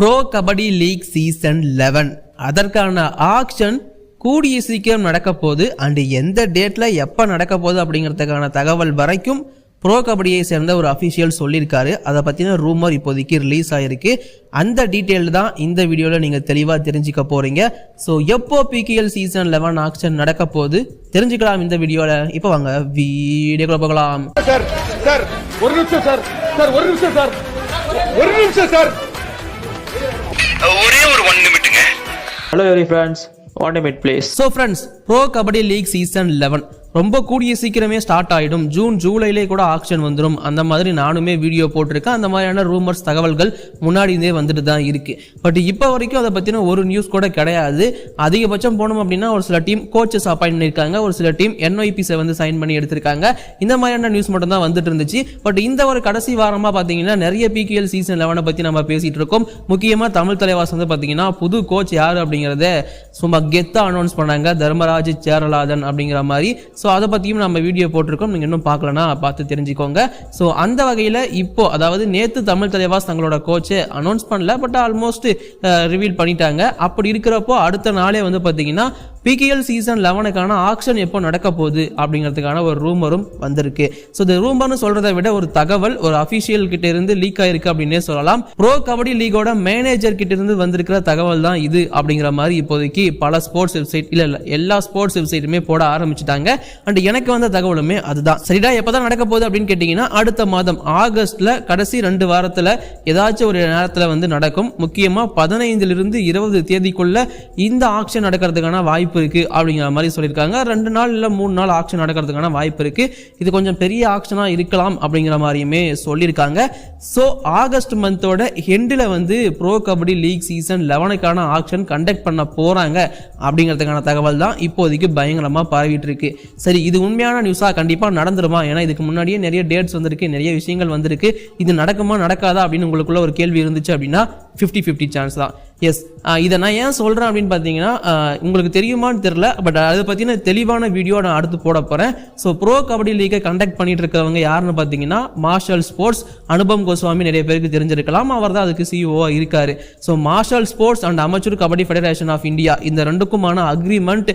Pro kabaddi league season eleven அதற்கான auction கூடிய சீக்கிரம் நடக்க போகுது. அண்டு எந்த டேட்டில் எப்போ நடக்க போகுது அப்படிங்கிறதுக்கான தகவல் வரைக்கும் ப்ரோ கபடியை சேர்ந்த ஒரு அஃபிஷியல் சொல்லியிருக்காரு. அதை பற்றின ரூமர் இப்போதைக்கு ரிலீஸ் ஆகிருக்கு அந்த டீட்டெயில் தான் இந்த வீடியோவில் நீங்கள் தெளிவாக தெரிஞ்சுக்க போகிறீங்க ஸோ எப்போ பிகேஎல் சீசன் லெவன் ஆக்ஷன் நடக்க போகுது? தெரிஞ்சுக்கலாம் இந்த வீடியோவில் இப்போ வாங்க வீடியோக்குள்ள போகலாம். சார் சார் ஒரு நிமிஷம் சார். சார் ஒரு நிமிஷம் சார். ஒரு நிமிஷம் சார். ஒரே ஒரு ஒன் நிமிட்டுங்க ஹலோ எவ்ரி ஃப்ரெண்ட்ஸ் வாண்ட் மிட் place so friends pro kabaddi league season eleven ரொம்ப கூடிய சீக்கிரமே ஸ்டார்ட் ஆகிடும் ஜூன் ஜூலைலே கூட ஆக்ஷன் வந்துடும் அந்த மாதிரி நானுமே வீடியோ போட்டிருக்கேன். அந்த மாதிரியான ரூமர்ஸ் தகவல்கள் முன்னாடி இருந்தே வந்துட்டு தான் இருக்குது பட் இப்போ வரைக்கும் அதை பற்றின ஒரு நியூஸ் கூட கிடையாது. அதிகபட்சம் போனோம் அப்படின்னா ஒரு சில டீம் கோச்சஸ் அப்பாயின் பண்ணியிருக்காங்க. ஒரு சில டீம் என்ஒய்பிஸை வந்து சைன் பண்ணி எடுத்திருக்காங்க. இந்த மாதிரியான நியூஸ் மட்டும் தான் வந்துட்டு இருந்துச்சு. பட் இந்த ஒரு கடைசி வாரமாக பார்த்தீங்கன்னா நிறைய பிகேஎல் சீசன் லெவனை பற்றி நம்ம பேசிகிட்டு இருக்கோம். முக்கியமாக தமிழ் தலைவாஸ் வந்து பார்த்தீங்கன்னா புது கோச் யார் அப்படிங்கிறத சும்மா கெத்தாக அனௌன்ஸ் பண்ணாங்க. தர்மராஜ் சேரலாதன் அப்படிங்கிற மாதிரி. ஸோ ஸோ அதை பற்றியும் நம்ம வீடியோ போட்டிருக்கோம். நீங்கள் இன்னும் பார்க்கலனா பார்த்து தெரிஞ்சுக்கோங்க. ஸோ அந்த வகையில் இப்போ அதாவது நேற்று தமிழ் தலைவாஸ் தங்களோட கோச்சை அனௌன்ஸ் பண்ணல பட் ஆல்மோஸ்ட் ரிவீல் பண்ணிட்டாங்க. அப்படி இருக்கிறப்போ அடுத்த நாளே வந்து பார்த்தீங்கன்னா பிகேஎல் சீசன் லெவனுக்கான ஆக்ஷன் எப்போ நடக்க போகுது அப்படிங்கிறதுக்கான ஒரு ரூமரும் வந்திருக்கு. ஸோ இந்த ரூமர்னு சொல்றதை விட ஒரு தகவல் ஒரு அஃபிஷியல் கிட்ட இருந்து லீக் ஆயிருக்கு அப்படின்னே சொல்லலாம். ப்ரோ கபடி லீகோட மேனேஜர் கிட்ட இருந்து வந்திருக்கிற தகவல் தான் இது அப்படிங்கிற மாதிரி இப்போதைக்கு பல ஸ்போர்ட்ஸ் வெப்சைட் இல்ல இல்ல எல்லா ஸ்போர்ட்ஸ் வெப்சைட்டுமே போட ஆரம்பிச்சிட்டாங்க. அண்ட் எனக்கு வந்த தகவலுமே அதுதான். சரிடா எப்பதான் நடக்க போகுது அப்படின்னு கேட்டீங்கன்னா அடுத்த மாதம் ஆகஸ்ட்ல கடைசி ரெண்டு வாரத்துல ஏதாச்சும் ஒரு நேரத்தில் வந்து நடக்கும். முக்கியமா பதினைந்துல இருந்து இருபது தேதிக்குள்ள இந்த ஆக்ஷன் நடக்கிறதுக்கான வாய்ப்பு இருக்கு அப்படிங்கிற மாதிரி சொல்லியிருக்காங்க. ரெண்டு நாள் இல்லை மூணு நாள் ஆக்ஷன் நடக்கிறதுக்கான வாய்ப்பு இருக்குது இது கொஞ்சம் பெரிய ஆக்ஷனாக இருக்கலாம் அப்படிங்கிற மாதிரியுமே சொல்லியிருக்காங்க. ஸோ ஆகஸ்ட் மந்தோட ஹெண்டில் வந்து ப்ரோ கபடி லீக் சீசன் லெவனுக்கான ஆக்ஷன் கண்டக்ட் பண்ண போகிறாங்க அப்படிங்கிறதுக்கான தகவல் தான் இப்போதைக்கு பயங்கரமாக பரவிட்டு இருக்கு. சரி இது உண்மையான நியூஸாக கண்டிப்பாக நடந்துருமா? ஏன்னா இதுக்கு முன்னாடியே நிறைய டேட்ஸ் வந்திருக்கு நிறைய விஷயங்கள் வந்திருக்கு. இது நடக்குமா நடக்காதா அப்படின்னு உங்களுக்குள்ள ஒரு கேள்வி இருந்துச்சு அப்படின்னா ஃபிஃப்டி ஃபிஃப்டி சான்ஸ் தான். எஸ் இதை நான் ஏன் சொல்கிறேன் அப்படின்னு பார்த்தீங்கன்னா உங்களுக்கு தெரியுமான்னு தெரில பட் அதை பற்றின தெளிவான வீடியோ நான் அடுத்து போட போகிறேன் ஸோ ப்ரோ கபடி லீக்கை கண்டக்ட் பண்ணிட்டு இருக்கிறவங்க யாருன்னு பார்த்தீங்கன்னா மார்ஷல் ஸ்போர்ட்ஸ் அனுபம் கோஸ்வாமி நிறைய பேருக்கு தெரிஞ்சிருக்கலாம். அவர் தான் அதுக்கு சிஇஓவாக இருக்காரு. ஸோ மார்ஷல் ஸ்போர்ட்ஸ் அண்ட் அமைச்சர் கபடி ஃபெடரேஷன் ஆஃப் இந்தியா இந்த ரெண்டுக்குமான அக்ரிமெண்ட்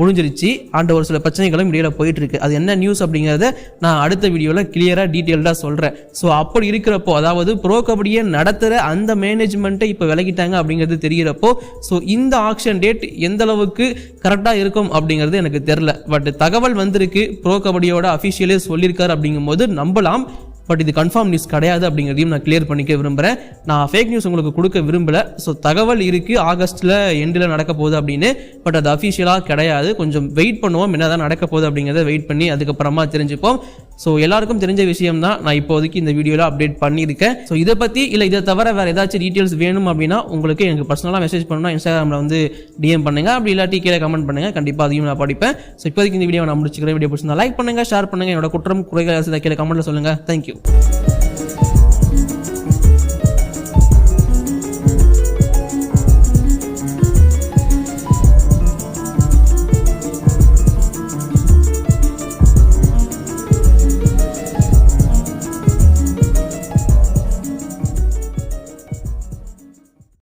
முடிஞ்சிருச்சு. ஆண்ட ஒரு சில பிரச்சனைகளும் இடையில போயிட்டு இருக்கு அது என்ன நியூஸ் அப்படிங்கிறத நான் அடுத்த வீடியோவில் கிளியராக டீட்டெயில்டாக சொல்கிறேன் ஸோ அப்படி இருக்கிறப்போ அதாவது ப்ரோ கபடியை நடத்துகிற அந்த மேனேஜ்மெண்ட்டை இப்போ விலகிட்டாங்க அப்படிங்கிறது தெரிகிறப்போ ஸோ இந்த ஆக்ஷன் டேட் எந்த அளவுக்கு கரெக்டாக இருக்கும் அப்படிங்கிறது எனக்கு தெரில பட் தகவல் வந்திருக்கு. ப்ரோ கபடியோட அஃபிஷியலே சொல்லியிருக்காரு அப்படிங்கும்போது நம்பலாம். பட் இது கன்ஃபார்ம் நியூஸ் கிடையாது அப்படிங்கிறதையும் நான் கிளியர் பண்ணிக்க விரும்புகிறேன் நான் ஃபேக் நியூஸ் உங்களுக்கு கொடுக்க விரும்பல. ஸோ தகவல் இருக்குது ஆகஸ்ட்டில் எண்டில் நடக்க போகுது அப்படின்னு. பட் அது அஃபிஷியலாக கிடையாது. கொஞ்சம் வெயிட் பண்ணுவோம். என்ன தான் நடக்க போகுது அப்படிங்கிறத வெயிட் பண்ணி அதுக்கப்புறமா தெரிஞ்சுப்போம். ஸோ எல்லாருக்கும் தெரிஞ்ச விஷயம் தான் நான் இப்போதைக்கு இந்த வீடியோவில் அப்டேட் பண்ணியிருக்கேன். ஸோ இதை பற்றி இல்லை இதை தவிர வேறு ஏதாச்சும் டீட்டெயில்ஸ் வேணும் அப்படின்னா உங்களுக்கு எனக்கு பர்சனலாக மெசேஜ் பண்ணணும் இன்ஸ்டாகிராமில் வந்து டிஎம் பண்ணுங்க. அப்படி இல்லாட்டி கீழே கமெண்ட் பண்ணுங்க. கண்டிப்பாக அதையும் நான் படிப்பேன். ஸோ இப்போதைக்கு இந்த வீடியோ நான் முடிச்சுக்கிறேன். வீடியோ பிடிச்சிருந்தா லைக் பண்ணுங்க ஷேர் பண்ணுங்க. என்னோட குற்றம் குறைகள் கீழே கமெண்ட்டில் சொல்லுங்கள் தேங்க்யூ